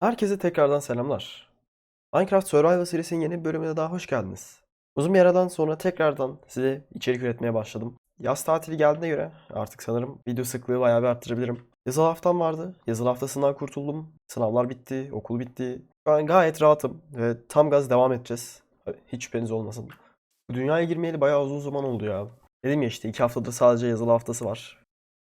Herkese tekrardan selamlar. Minecraft Survival serisinin yeni bölümüne daha hoş geldiniz. Uzun bir aradan sonra tekrardan size içerik üretmeye başladım. Yaz tatili geldiğine göre artık sanırım video sıklığı bayağı bir arttırabilirim. Yazılı haftam vardı. Yazılı haftasından kurtuldum. Sınavlar bitti, okul bitti. An gayet rahatım ve tam gaz devam edeceğiz. Hiç şüpheniz olmasın. Bu dünyaya girmeyeli bayağı uzun zaman oldu ya. Dedim ya işte iki haftadır sadece yazılı haftası var.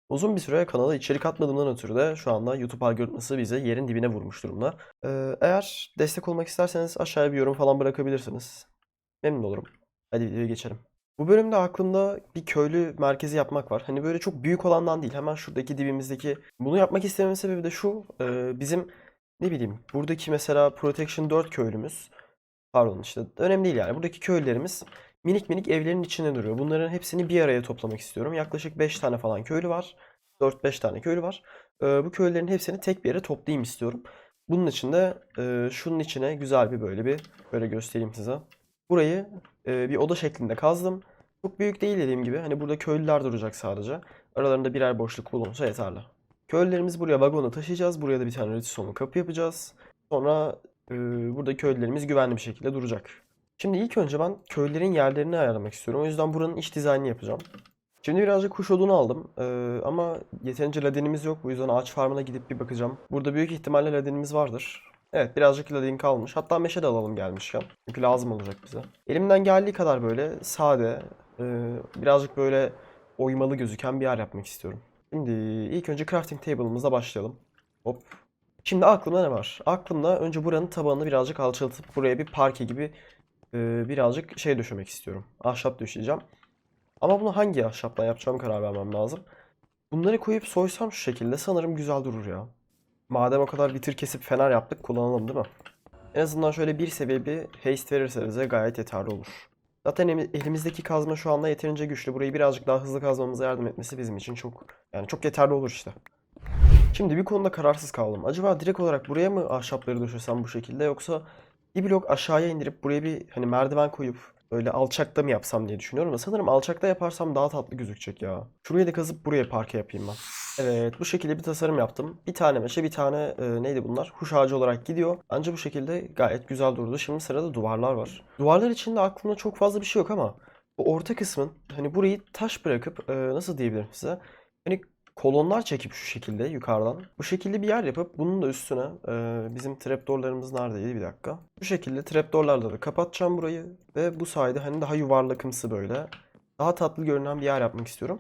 Uzun bir süre kanala içerik atmadığımdan ötürü de şu anda YouTube algoritması bize yerin dibine vurmuş durumda. Ee, eğer destek olmak isterseniz aşağıya bir yorum falan bırakabilirsiniz. Memnun olurum. Hadi videoya geçelim. Bu bölümde aklımda bir köylü merkezi yapmak var. Hani böyle çok büyük olandan değil. Hemen şuradaki dibimizdeki. Bunu yapmak istememin sebebi de şu. e, bizim ne bileyim buradaki mesela Protection 4 köylümüz. Pardon işte önemli değil yani. Buradaki köylülerimiz minik minik evlerin içinde duruyor. Bunların hepsini bir araya toplamak istiyorum. Yaklaşık 5 tane falan köylü var. 4-5 tane köylü var. Ee, bu köylülerin hepsini tek bir yere toplayayım istiyorum. Bunun için de e, şunun içine güzel bir böyle bir böyle göstereyim size. Burayı e, bir oda şeklinde kazdım. Çok büyük değil dediğim gibi. Hani burada köylüler duracak sadece. Aralarında birer boşluk bulunsa yeterli. Köylülerimizi buraya vagona taşıyacağız. Buraya da bir tane redstone kapı yapacağız. Sonra e, burada köylülerimiz güvenli bir şekilde duracak. Şimdi ilk önce ben köylerin yerlerini ayarlamak istiyorum. O yüzden buranın iç dizaynını yapacağım. Şimdi birazcık kuş odunu aldım. Ee, ama yeterince ladinimiz yok. Bu yüzden ağaç farmına gidip bir bakacağım. Burada büyük ihtimalle ladinimiz vardır. Evet birazcık ladin kalmış. Hatta meşe de alalım gelmişken. Çünkü lazım olacak bize. Elimden geldiği kadar böyle sade, e, birazcık böyle oymalı gözüken bir yer yapmak istiyorum. Şimdi ilk önce crafting table'ımızla başlayalım. Hop. Şimdi aklımda ne var? Aklımda önce buranın tabanını birazcık alçaltıp buraya bir parke gibi e, birazcık şey döşemek istiyorum. Ahşap döşeyeceğim. Ama bunu hangi ahşaptan yapacağım karar vermem lazım. Bunları koyup soysam şu şekilde sanırım güzel durur ya. Madem o kadar vitir kesip fener yaptık kullanalım değil mi? En azından şöyle bir seviye bir haste verirse bize gayet yeterli olur. Zaten elimizdeki kazma şu anda yeterince güçlü. Burayı birazcık daha hızlı kazmamıza yardım etmesi bizim için çok yani çok yeterli olur işte. Şimdi bir konuda kararsız kaldım. Acaba direkt olarak buraya mı ahşapları döşesem bu şekilde yoksa bir blok aşağıya indirip buraya bir hani merdiven koyup böyle alçakta mı yapsam diye düşünüyorum da sanırım alçakta yaparsam daha tatlı gözükecek ya. Şurayı da kazıp buraya parke yapayım ben. Evet bu şekilde bir tasarım yaptım. Bir tane meşe bir tane e, neydi bunlar? Huş ağacı olarak gidiyor. Ancak bu şekilde gayet güzel durdu. Şimdi sırada duvarlar var. Duvarlar içinde aklımda çok fazla bir şey yok ama bu orta kısmın hani burayı taş bırakıp e, nasıl diyebilirim size? Hani kolonlar çekip şu şekilde yukarıdan. Bu şekilde bir yer yapıp bunun da üstüne e, bizim trapdoorlarımız neredeydi bir dakika. Bu şekilde trapdoorlarla da kapatacağım burayı ve bu sayede hani daha yuvarlakımsı böyle daha tatlı görünen bir yer yapmak istiyorum.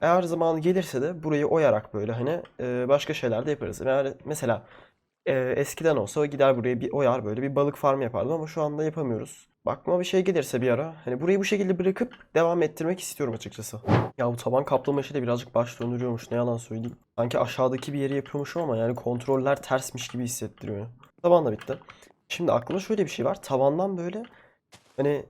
Eğer zamanı gelirse de burayı oyarak böyle hani e, başka şeyler de yaparız. Eğer mesela e, eskiden olsa gider buraya bir oyar böyle bir balık farmı yapardım ama şu anda yapamıyoruz. Bakma bir şey gelirse bir ara hani burayı bu şekilde bırakıp devam ettirmek istiyorum açıkçası. Ya bu taban kaplama işi de birazcık baş döndürüyormuş ne yalan söyleyeyim. Sanki aşağıdaki bir yeri yapıyormuşum ama yani kontroller tersmiş gibi hissettiriyor. Taban da bitti. Şimdi aklıma şöyle bir şey var. Tavandan böyle hani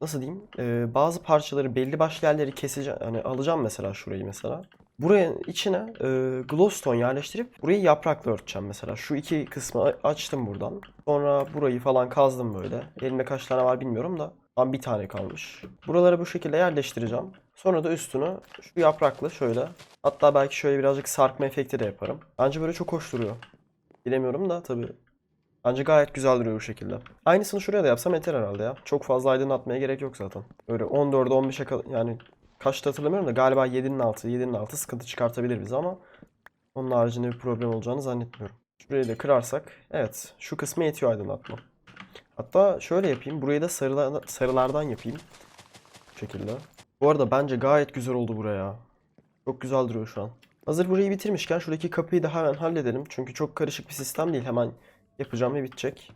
nasıl diyeyim e, bazı parçaları belli başlı yerleri keseceğim. Hani alacağım mesela şurayı mesela. Buraya içine e, glowstone yerleştirip burayı yaprakla örteceğim mesela. Şu iki kısmı açtım buradan. Sonra burayı falan kazdım böyle. Elimde kaç tane var bilmiyorum da. Tam bir tane kalmış. Buraları bu şekilde yerleştireceğim. Sonra da üstünü şu yaprakla şöyle. Hatta belki şöyle birazcık sarkma efekti de yaparım. Bence böyle çok hoş duruyor. Bilemiyorum da tabii. Bence gayet güzel duruyor bu şekilde. Aynısını şuraya da yapsam yeter herhalde ya. Çok fazla aydınlatmaya gerek yok zaten. Böyle 14'e 15'e kal yani kaçta hatırlamıyorum da galiba 7'nin altı 7'nin altı sıkıntı çıkartabilir bize ama onun haricinde bir problem olacağını zannetmiyorum. Şurayı da kırarsak evet şu kısmı yetiyor aydınlatma. Hatta şöyle yapayım. Burayı da sarılar, sarılardan yapayım. Bu şekilde. Bu arada bence gayet güzel oldu buraya. Çok güzel duruyor şu an. Hazır burayı bitirmişken şuradaki kapıyı da hemen halledelim. Çünkü çok karışık bir sistem değil. Hemen yapacağım ve bitecek.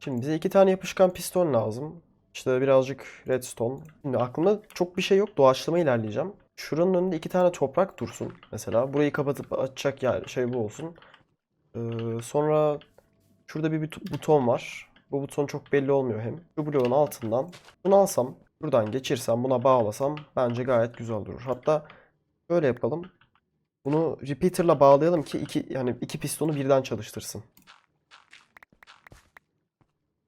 Şimdi bize iki tane yapışkan piston lazım. İşte birazcık redstone. Şimdi aklımda çok bir şey yok. Doğaçlama ilerleyeceğim. Şuranın önünde iki tane toprak dursun. Mesela burayı kapatıp açacak yer şey bu olsun. Ee, sonra şurada bir but- buton var. Bu buton çok belli olmuyor hem. Şu bloğun altından bunu alsam, buradan geçirsem, buna bağlasam bence gayet güzel durur. Hatta şöyle yapalım. Bunu repeater'la bağlayalım ki iki yani iki pistonu birden çalıştırsın.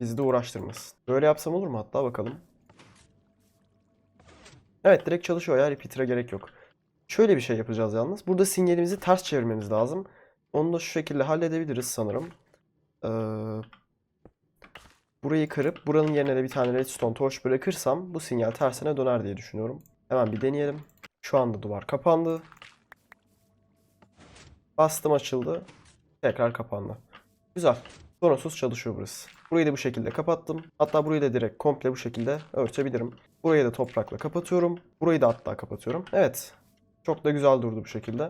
Bizi de uğraştırmasın. Böyle yapsam olur mu hatta bakalım. Evet direkt çalışıyor ya repeater'a gerek yok. Şöyle bir şey yapacağız yalnız. Burada sinyalimizi ters çevirmemiz lazım. Onu da şu şekilde halledebiliriz sanırım. Ee, burayı kırıp buranın yerine de bir tane redstone torch bırakırsam bu sinyal tersine döner diye düşünüyorum. Hemen bir deneyelim. Şu anda duvar kapandı. Bastım açıldı. Tekrar kapandı. Güzel. Sorunsuz çalışıyor burası. Burayı da bu şekilde kapattım. Hatta burayı da direkt komple bu şekilde örtebilirim. Burayı da toprakla kapatıyorum. Burayı da hatta kapatıyorum. Evet. Çok da güzel durdu bu şekilde.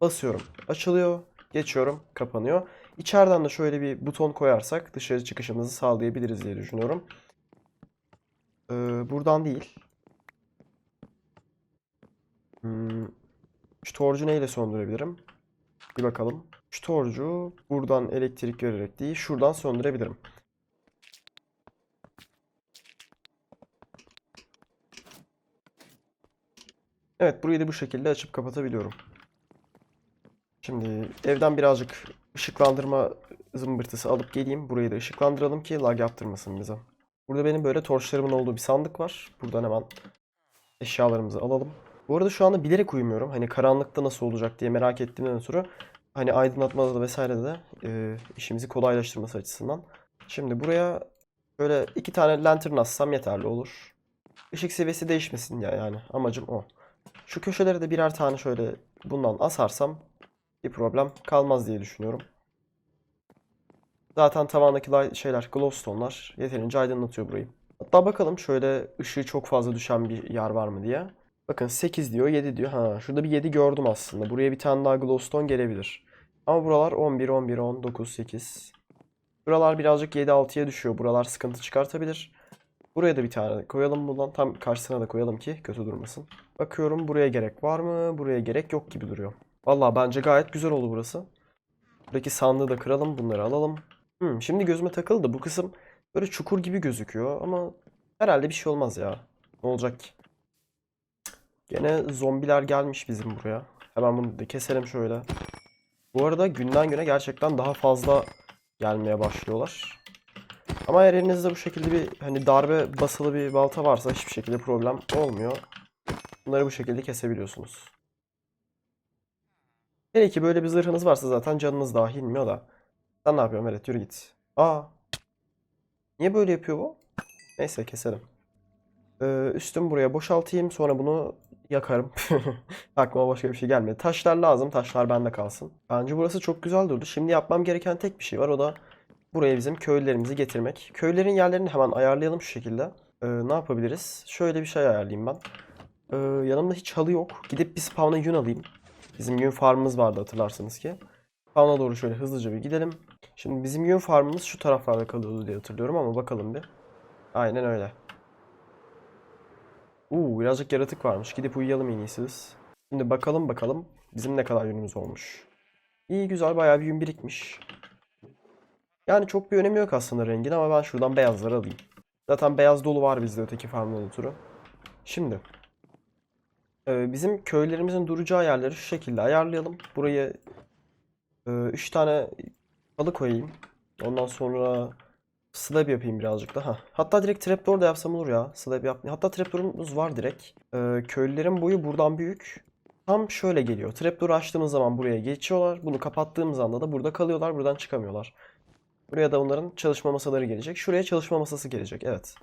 Basıyorum. Açılıyor. Geçiyorum. Kapanıyor. İçeriden de şöyle bir buton koyarsak dışarı çıkışımızı sağlayabiliriz diye düşünüyorum. Ee, buradan değil. Hmm, şu torcu neyle söndürebilirim? Bir bakalım. Şu torcu buradan elektrik görerek değil, şuradan söndürebilirim. Evet, burayı da bu şekilde açıp kapatabiliyorum. Şimdi evden birazcık ışıklandırma zımbırtısı alıp geleyim. Burayı da ışıklandıralım ki lag yaptırmasın bize. Burada benim böyle torçlarımın olduğu bir sandık var. Buradan hemen eşyalarımızı alalım. Bu arada şu anda bilerek uyumuyorum. Hani karanlıkta nasıl olacak diye merak ettiğimden ötürü hani aydınlatmada da vesaire de e, işimizi kolaylaştırması açısından. Şimdi buraya böyle iki tane lantern assam yeterli olur. Işık seviyesi değişmesin ya yani amacım o. Şu köşelere de birer tane şöyle bundan asarsam bir problem kalmaz diye düşünüyorum. Zaten tavandaki şeyler, glowstone'lar yeterince aydınlatıyor burayı. Hatta bakalım şöyle ışığı çok fazla düşen bir yer var mı diye. Bakın 8 diyor, 7 diyor. Ha, şurada bir 7 gördüm aslında. Buraya bir tane daha glowstone gelebilir. Ama buralar 11, 11, 10, 9, 8. Buralar birazcık 7, 6'ya düşüyor. Buralar sıkıntı çıkartabilir. Buraya da bir tane koyalım bundan. Tam karşısına da koyalım ki kötü durmasın. Bakıyorum buraya gerek var mı? Buraya gerek yok gibi duruyor. Vallahi bence gayet güzel oldu burası. Buradaki sandığı da kıralım. Bunları alalım. Hmm, şimdi gözüme takıldı. Bu kısım böyle çukur gibi gözüküyor ama herhalde bir şey olmaz ya. Ne olacak ki? Gene zombiler gelmiş bizim buraya. Hemen bunu da keselim şöyle. Bu arada günden güne gerçekten daha fazla gelmeye başlıyorlar. Ama eğer elinizde bu şekilde bir hani darbe basılı bir balta varsa hiçbir şekilde problem olmuyor. Bunları bu şekilde kesebiliyorsunuz. Hele ki böyle bir zırhınız varsa zaten canınız dahi inmiyor da. Sen ne yapıyorsun Meret? Yürü git. Aa. Niye böyle yapıyor bu? Neyse keselim. Ee, üstümü buraya boşaltayım. Sonra bunu yakarım. Aklıma başka bir şey gelmedi. Taşlar lazım. Taşlar bende kalsın. Bence burası çok güzel durdu. Şimdi yapmam gereken tek bir şey var. O da buraya bizim köylülerimizi getirmek. Köylerin yerlerini hemen ayarlayalım şu şekilde. Ee, ne yapabiliriz? Şöyle bir şey ayarlayayım ben. Ee, yanımda hiç halı yok. Gidip bir spawn'a yün alayım. Bizim yün farmımız vardı hatırlarsınız ki. Spawn'a doğru şöyle hızlıca bir gidelim. Şimdi bizim yün farmımız şu taraflarda kalıyordu diye hatırlıyorum ama bakalım bir. Aynen öyle. Uuu birazcık yaratık varmış. Gidip uyuyalım en iyisi. Şimdi bakalım bakalım bizim ne kadar yünümüz olmuş. İyi güzel bayağı bir yün birikmiş. Yani çok bir önemi yok aslında rengin ama ben şuradan beyazları alayım. Zaten beyaz dolu var bizde öteki farmdan ötürü. Şimdi e, bizim köylerimizin duracağı yerleri şu şekilde ayarlayalım. Buraya 3 tane halı koyayım. Ondan sonra slab yapayım birazcık daha. Hatta direkt trapdoor da yapsam olur ya. Slab yap. Hatta trapdoor'umuz var direkt. E, köylülerin boyu buradan büyük. Tam şöyle geliyor. Trapdoor'u açtığımız zaman buraya geçiyorlar. Bunu kapattığımız anda da burada kalıyorlar. Buradan çıkamıyorlar. Buraya da onların çalışma masaları gelecek. Şuraya çalışma masası gelecek. Evet.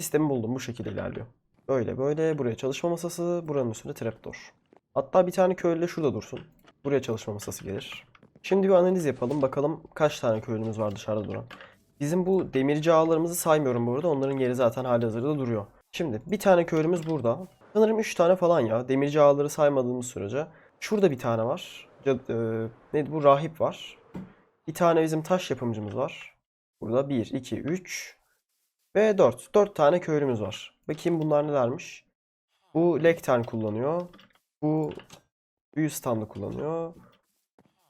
Sistemi buldum. Bu şekilde ilerliyor. Böyle böyle. Buraya çalışma masası. Buranın üstünde trapdoor. Hatta bir tane köylü de şurada dursun. Buraya çalışma masası gelir. Şimdi bir analiz yapalım. Bakalım kaç tane köylümüz var dışarıda duran. Bizim bu demirci ağlarımızı saymıyorum bu arada. Onların yeri zaten halihazırda duruyor. Şimdi bir tane köylümüz burada. Sanırım 3 tane falan ya. Demirci ağları saymadığımız sürece. Şurada bir tane var. Cad- e, neydi bu? Rahip var. Bir tane bizim taş yapımcımız var. Burada 1, 2, 3 ve 4. 4 tane köylümüz var. Bakayım bunlar nelermiş. Bu Lectern kullanıyor. Bu büyü standı kullanıyor.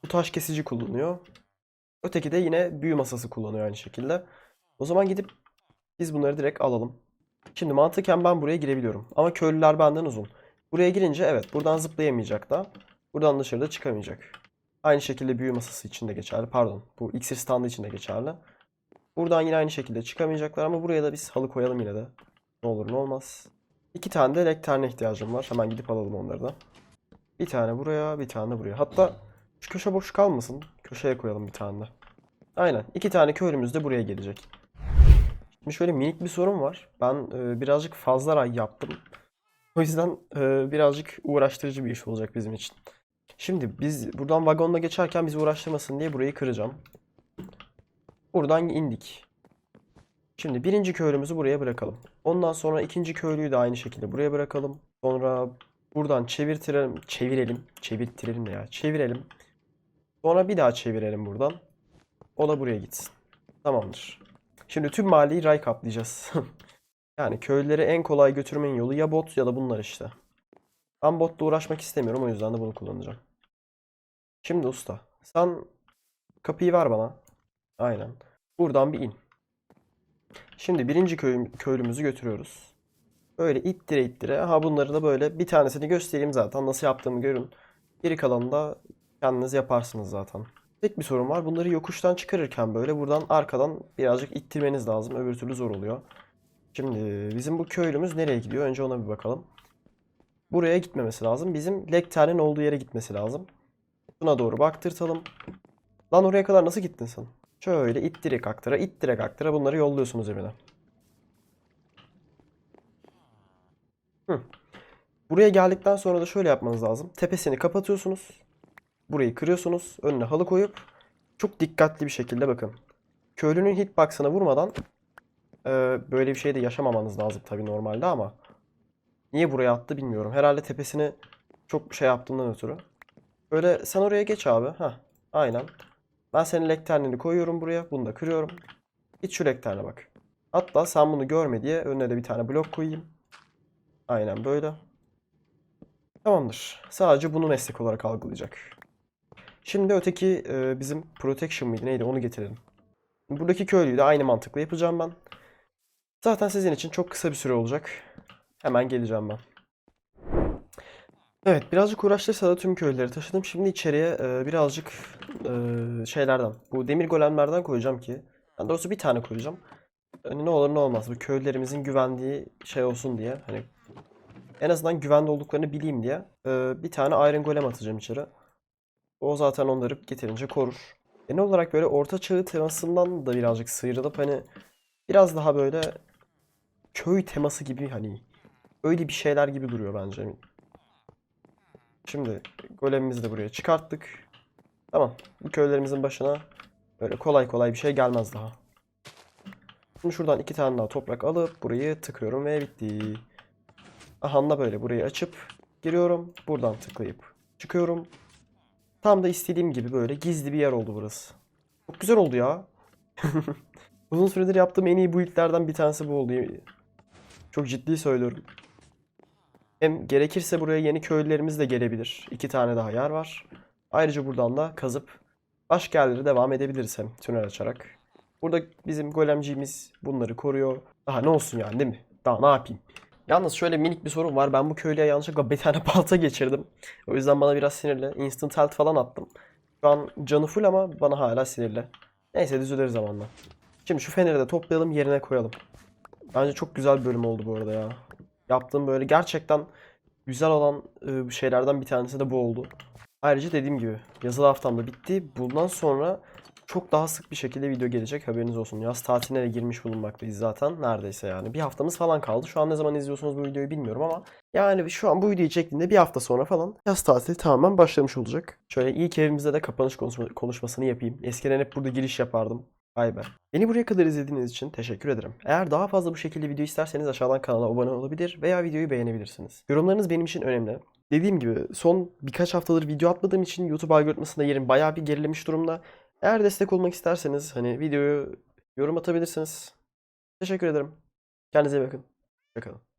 Bu taş kesici kullanıyor. Öteki de yine büyü masası kullanıyor aynı şekilde. O zaman gidip biz bunları direkt alalım. Şimdi mantıken ben buraya girebiliyorum. Ama köylüler benden uzun. Buraya girince evet buradan zıplayamayacak da. Buradan dışarıda çıkamayacak. Aynı şekilde büyü masası için de geçerli. Pardon. Bu iksir standı için de geçerli. Buradan yine aynı şekilde çıkamayacaklar ama buraya da biz halı koyalım yine de. Ne olur ne olmaz. İki tane de lekterne ihtiyacım var. Hemen gidip alalım onları da. Bir tane buraya, bir tane buraya. Hatta şu köşe boş kalmasın. Köşeye koyalım bir tane de. Aynen. iki tane köylümüz de buraya gelecek. Şimdi şöyle minik bir sorun var. Ben e, birazcık fazla ray yaptım. O yüzden e, birazcık uğraştırıcı bir iş olacak bizim için. Şimdi biz buradan vagonla geçerken bizi uğraştırmasın diye burayı kıracağım. Buradan indik. Şimdi birinci köylümüzü buraya bırakalım. Ondan sonra ikinci köylüyü de aynı şekilde buraya bırakalım. Sonra buradan çevirtirelim, çevirelim, çevirtirelim ya, çevirelim. Sonra bir daha çevirelim buradan. O da buraya gitsin. Tamamdır. Şimdi tüm mahalleyi ray kaplayacağız. Yani köylüleri en kolay götürmenin yolu ya bot ya da bunlar işte. Ben botla uğraşmak istemiyorum o yüzden de bunu kullanacağım. Şimdi usta sen kapıyı ver bana. Aynen. Buradan bir in. Şimdi birinci köy, köylümüzü götürüyoruz. Böyle ittire ittire. Ha bunları da böyle bir tanesini göstereyim zaten. Nasıl yaptığımı görün. Geri kalanını da kendiniz yaparsınız zaten. Tek bir sorun var. Bunları yokuştan çıkarırken böyle buradan arkadan birazcık ittirmeniz lazım. Öbür türlü zor oluyor. Şimdi bizim bu köylümüz nereye gidiyor? Önce ona bir bakalım. Buraya gitmemesi lazım. Bizim Lekter'in olduğu yere gitmesi lazım. Buna doğru baktırtalım. Lan oraya kadar nasıl gittin sen? Şöyle ittirek aktıra, ittirek aktıra bunları yolluyorsunuz evine. Hı. Buraya geldikten sonra da şöyle yapmanız lazım. Tepesini kapatıyorsunuz. Burayı kırıyorsunuz. Önüne halı koyup çok dikkatli bir şekilde bakın. Köylünün hitbox'ına vurmadan e, böyle bir şey de yaşamamanız lazım tabii normalde ama niye buraya attı bilmiyorum. Herhalde tepesini çok şey yaptığından ötürü. Böyle sen oraya geç abi. Ha, aynen. Ben senin lekternini koyuyorum buraya. Bunu da kırıyorum. Git şu lekterne bak. Hatta sen bunu görme diye önüne de bir tane blok koyayım. Aynen böyle. Tamamdır. Sadece bunu meslek olarak algılayacak. Şimdi öteki e, bizim protection mıydı neydi onu getirelim. Buradaki köylüyü de aynı mantıkla yapacağım ben. Zaten sizin için çok kısa bir süre olacak. Hemen geleceğim ben. Evet birazcık uğraştıysa da tüm köyleri taşıdım. Şimdi içeriye e, birazcık e, şeylerden, bu demir golemlerden koyacağım ki. Ben doğrusu bir tane koyacağım. Hani ne olur ne olmaz bu köylerimizin güvendiği şey olsun diye. Hani en azından güvende olduklarını bileyim diye. e, bir tane iron golem atacağım içeri. O zaten onları getirince korur. Genel olarak böyle orta çağı temasından da birazcık sıyrılıp hani biraz daha böyle köy teması gibi hani öyle bir şeyler gibi duruyor bence. Şimdi golemimizi de buraya çıkarttık. Tamam. Bu köylerimizin başına böyle kolay kolay bir şey gelmez daha. Şimdi şuradan iki tane daha toprak alıp burayı tıkıyorum ve bitti. Aha da böyle burayı açıp giriyorum. Buradan tıklayıp çıkıyorum. Tam da istediğim gibi böyle gizli bir yer oldu burası. Çok güzel oldu ya. Uzun süredir yaptığım en iyi build'lerden bir tanesi bu oldu. Çok ciddi söylüyorum. Hem gerekirse buraya yeni köylülerimiz de gelebilir. İki tane daha yer var. Ayrıca buradan da kazıp başka yerlere devam edebiliriz hem tünel açarak. Burada bizim golemciğimiz bunları koruyor. Daha ne olsun yani değil mi? Daha ne yapayım? Yalnız şöyle minik bir sorun var. Ben bu köylüye yanlışlıkla bir tane balta geçirdim. O yüzden bana biraz sinirli. Instant health falan attım. Şu an canı full ama bana hala sinirli. Neyse düzelir zamanla. Şimdi şu feneri de toplayalım yerine koyalım. Bence çok güzel bir bölüm oldu bu arada ya. Yaptığım böyle gerçekten güzel olan e, şeylerden bir tanesi de bu oldu. Ayrıca dediğim gibi yazılı haftam da bitti. Bundan sonra çok daha sık bir şekilde video gelecek haberiniz olsun. Yaz tatiline de girmiş bulunmaktayız zaten neredeyse yani. Bir haftamız falan kaldı. Şu an ne zaman izliyorsunuz bu videoyu bilmiyorum ama yani şu an bu videoyu çektiğimde bir hafta sonra falan yaz tatili tamamen başlamış olacak. Şöyle ilk evimizde de kapanış konuşma- konuşmasını yapayım. Eskiden hep burada giriş yapardım. Vay be. Beni buraya kadar izlediğiniz için teşekkür ederim. Eğer daha fazla bu şekilde video isterseniz aşağıdan kanala abone olabilir veya videoyu beğenebilirsiniz. Yorumlarınız benim için önemli. Dediğim gibi son birkaç haftadır video atmadığım için YouTube algoritmasında yerim bayağı bir gerilemiş durumda. Eğer destek olmak isterseniz hani videoyu yorum atabilirsiniz. Teşekkür ederim. Kendinize iyi bakın. Hoşçakalın.